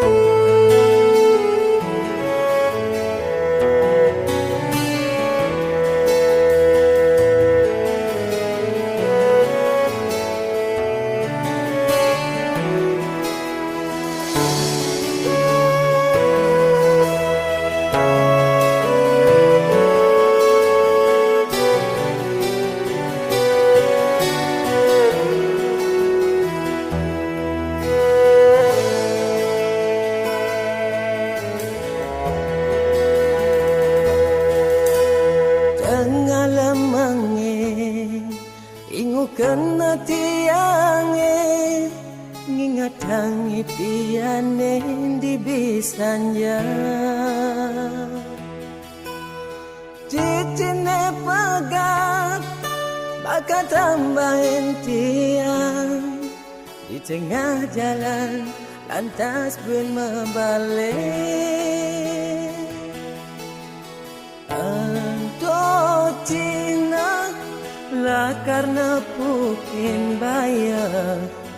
Tengah kena tiange Ngingatangi piane di bisanya. Cicine pegat Bakal tambahin tiang Di tengah jalan Lantas pun membalik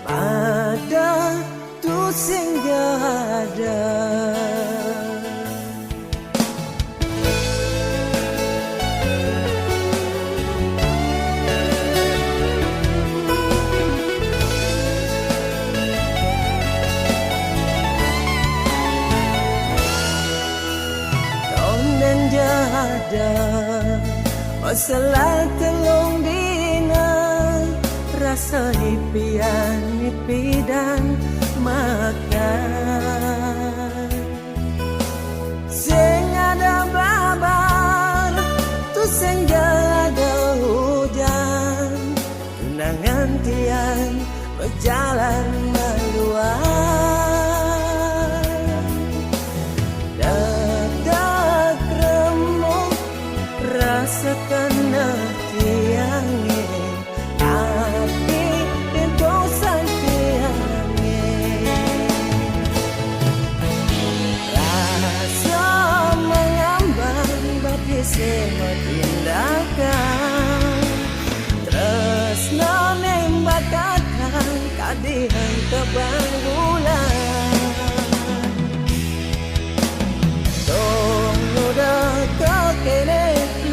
pada tu singgah ada. jada Masalah telung dina Rasa hipian, hipi dan makan. Sing ada babar Tu sing ada hujan. Tunangan tiang berjalan meluas. Dadak remuk rasakan tiangnya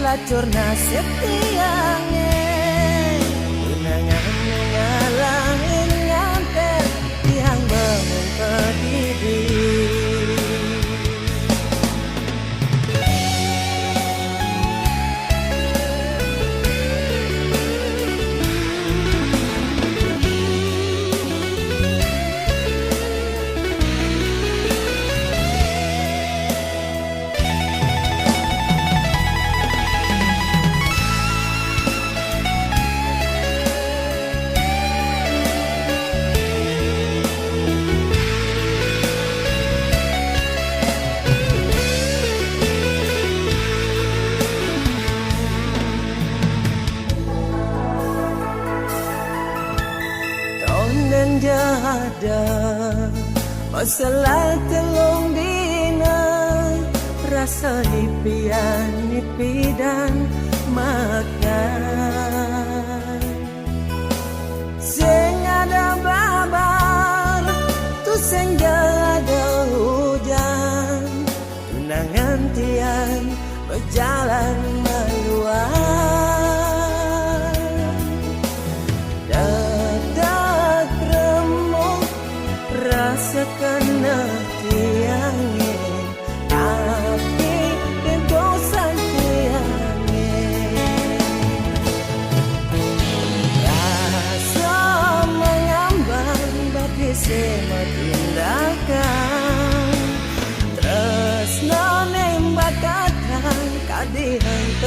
Lacur nasib tiangnya jada Masalah telung dina Rasa hipian, hipi dan makan. Sing ada babar Tu sing ada hujan. Tunangan tiang berjalan meluas